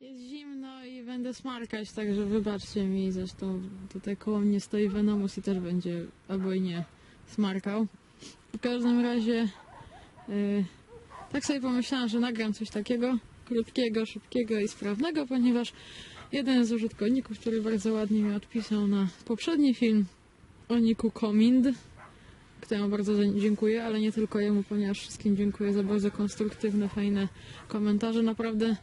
Jest zimno i będę smarkać, także wybaczcie mi. Zresztą tutaj koło mnie stoi Venomus i też będzie albo i nie smarkał. W każdym razie yy, tak sobie pomyślałam, że nagram coś takiego krótkiego, szybkiego i sprawnego, ponieważ jeden z użytkowników, który bardzo ładnie mi odpisał na poprzedni film o Niku Komind, któremu bardzo dziękuję, ale nie tylko jemu, ponieważ wszystkim dziękuję za bardzo konstruktywne, fajne komentarze. Naprawdę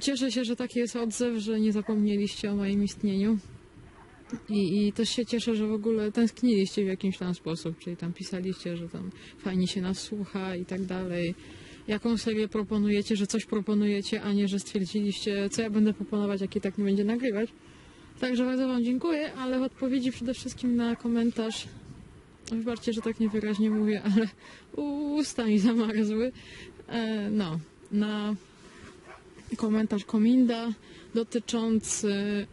Cieszę się, że taki jest odzew, że nie zapomnieliście o moim istnieniu. I, I też się cieszę, że w ogóle tęskniliście w jakimś tam sposób, czyli tam pisaliście, że tam fajnie się nas słucha i tak dalej. Jaką serię proponujecie, że coś proponujecie, a nie, że stwierdziliście, co ja będę proponować, jak i tak nie będzie nagrywać. Także bardzo Wam dziękuję, ale w odpowiedzi przede wszystkim na komentarz, wybaczcie, że tak niewyraźnie mówię, ale usta mi zamarzły. E, no, na komentarz Kominda dotyczący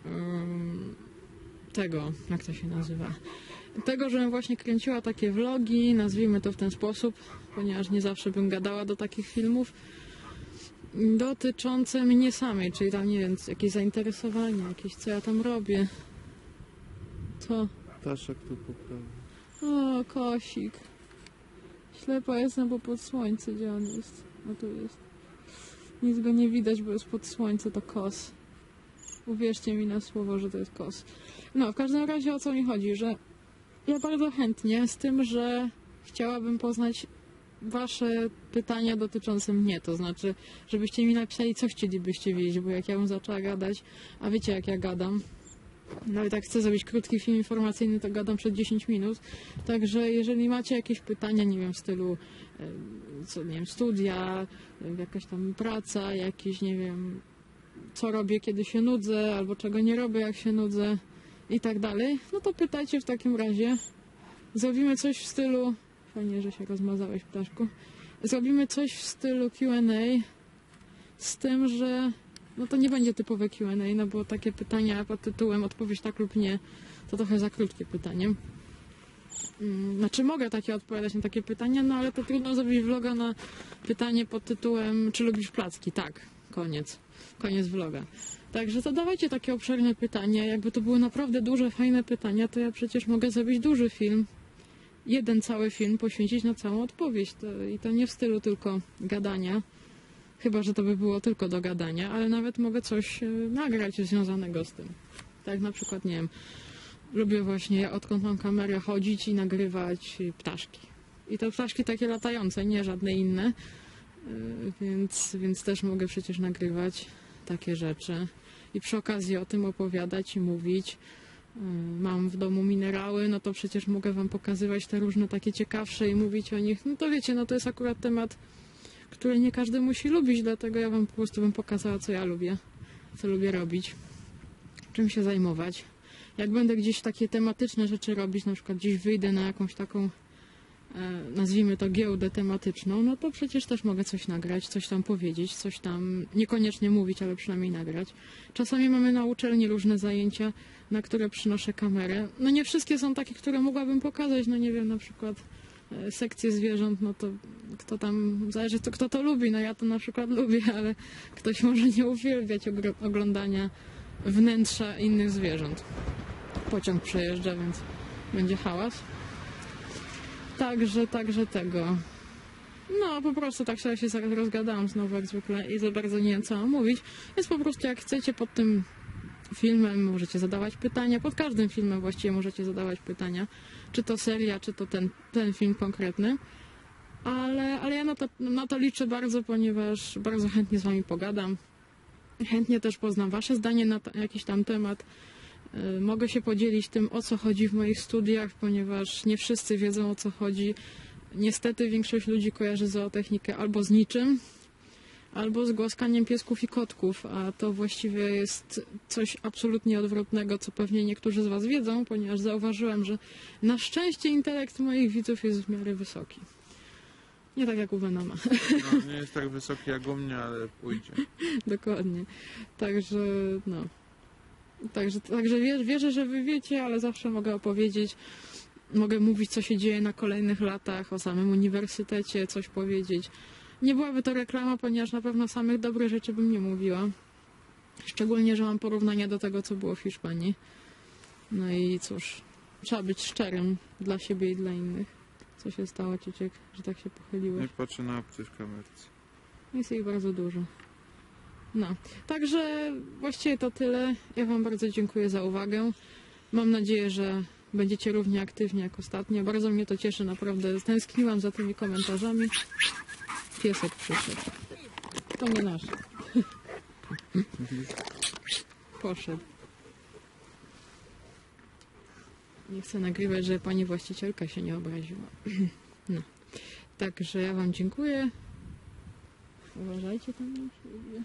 tego, jak to się nazywa. Tego, żebym właśnie kręciła takie vlogi, nazwijmy to w ten sposób, ponieważ nie zawsze bym gadała do takich filmów, dotyczące mnie samej, czyli tam, nie wiem, jakieś zainteresowania, jakieś co ja tam robię. To, Ptaszek tu poprawi. o, kosik. Ślepa jestem, bo pod słońce, gdzie on jest? O, tu jest. Nic go nie widać, bo jest pod słońce, to kos. Uwierzcie mi na słowo, że to jest kos. No, w każdym razie o co mi chodzi, że ja bardzo chętnie, z tym, że chciałabym poznać Wasze pytania dotyczące mnie, to znaczy, żebyście mi napisali, co chcielibyście wiedzieć, bo jak ja bym zaczęła gadać, a wiecie jak ja gadam, nawet jak chcę zrobić krótki film informacyjny, to gadam przed 10 minut, także jeżeli macie jakieś pytania, nie wiem, w stylu em, co, nie wiem, studia, em, jakaś tam praca, jakieś, nie wiem, co robię, kiedy się nudzę, albo czego nie robię, jak się nudzę i tak dalej, no to pytajcie w takim razie. Zrobimy coś w stylu, fajnie, że się rozmazałeś, ptaszku, zrobimy coś w stylu Q&A z tym, że no to nie będzie typowe Q&A, no bo takie pytania pod tytułem odpowiedź tak lub nie, to trochę za krótkie pytanie. Mm, Znaczy mogę takie odpowiadać na takie pytania, no ale to trudno zrobić vloga na pytanie pod tytułem czy lubisz placki? Tak, koniec. Koniec vloga. Także to dawajcie takie obszerne pytania. Jakby to były naprawdę duże, fajne pytania, to ja przecież mogę zrobić duży film. Jeden cały film poświęcić na całą odpowiedź. To, I to nie w stylu tylko gadania. Chyba, że to by było tylko do gadania, ale nawet mogę coś e, nagrać związanego z tym. Tak na przykład, nie wiem, lubię właśnie odkąd mam kamerę chodzić i nagrywać ptaszki. I to ptaszki takie latające, nie żadne inne. E, Więc, więc też mogę przecież nagrywać takie rzeczy. I przy okazji o tym opowiadać i mówić. E, Mam w domu minerały, no to przecież mogę wam pokazywać te różne takie ciekawsze i mówić o nich. No to wiecie, no to jest akurat temat które nie każdy musi lubić, dlatego ja wam po prostu bym pokazała, co ja lubię, co lubię robić, czym się zajmować. Jak będę gdzieś takie tematyczne rzeczy robić, na przykład gdzieś wyjdę na jakąś taką, e, nazwijmy to giełdę tematyczną, no to przecież też mogę coś nagrać, coś tam powiedzieć, coś tam niekoniecznie mówić, ale przynajmniej nagrać. Czasami mamy na uczelni różne zajęcia, na które przynoszę kamerę. No nie wszystkie są takie, które mogłabym pokazać, no nie wiem, na przykład e, sekcje zwierząt, no to kto tam, zależy to, kto to lubi, no ja to na przykład lubię, ale ktoś może nie uwielbiać oglądania wnętrza innych zwierząt. Pociąg przejeżdża, więc będzie hałas. Także, także tego. No, po prostu tak się rozgadałam znowu jak zwykle i za bardzo nie wiem co mówić. Więc po prostu jak chcecie pod tym filmem możecie zadawać pytania, pod każdym filmem właściwie możecie zadawać pytania, czy to seria, czy to ten, ten film konkretny. Ale, ale ja na to, na to liczę bardzo, ponieważ bardzo chętnie z Wami pogadam. Chętnie też poznam Wasze zdanie na jakiś tam temat. Y, Mogę się podzielić tym, o co chodzi w moich studiach, ponieważ nie wszyscy wiedzą, o co chodzi. Niestety większość ludzi kojarzy zootechnikę albo z niczym, albo z głaskaniem piesków i kotków, a to właściwie jest coś absolutnie odwrotnego, co pewnie niektórzy z Was wiedzą, ponieważ zauważyłem, że na szczęście intelekt moich widzów jest w miarę wysoki. Nie tak jak u Venoma. No, nie jest tak wysoki jak u mnie, ale pójdzie. Dokładnie. Także, no. Także, także wierzę, wierzę, że wy wiecie, ale zawsze mogę opowiedzieć. Mogę mówić, co się dzieje na kolejnych latach, o samym uniwersytecie, coś powiedzieć. Nie byłaby to reklama, ponieważ na pewno samych dobrych rzeczy bym nie mówiła. Szczególnie, że mam porównania do tego, co było w Hiszpanii. No i cóż, trzeba być szczerym dla siebie i dla innych. Co się stało, Cieciek, że tak się pochyliłeś? Nie patrzę na apce w kamerce. Jest ich bardzo dużo. No, także właściwie to tyle. Ja Wam bardzo dziękuję za uwagę. Mam nadzieję, że będziecie równie aktywni jak ostatnio. Bardzo mnie to cieszy, naprawdę. Tęskniłam za tymi komentarzami. Piesek przyszedł. To nie nasz. Poszedł. Nie chcę nagrywać, żeby pani właścicielka się nie obraziła. No. Także ja Wam dziękuję. Uważajcie tam na siebie.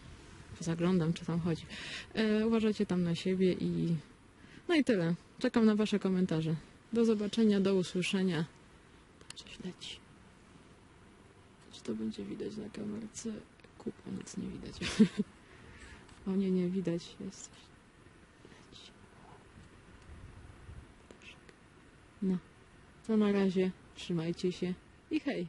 Zaglądam, czy tam chodzi. E, uważajcie tam na siebie i. No i tyle. Czekam na Wasze komentarze. Do zobaczenia, do usłyszenia. Coś leci. To będzie widać na kamerce? Kupa, nic nie widać. o nie, nie widać. Jest coś. No. To na razie. Trzymajcie się i hej.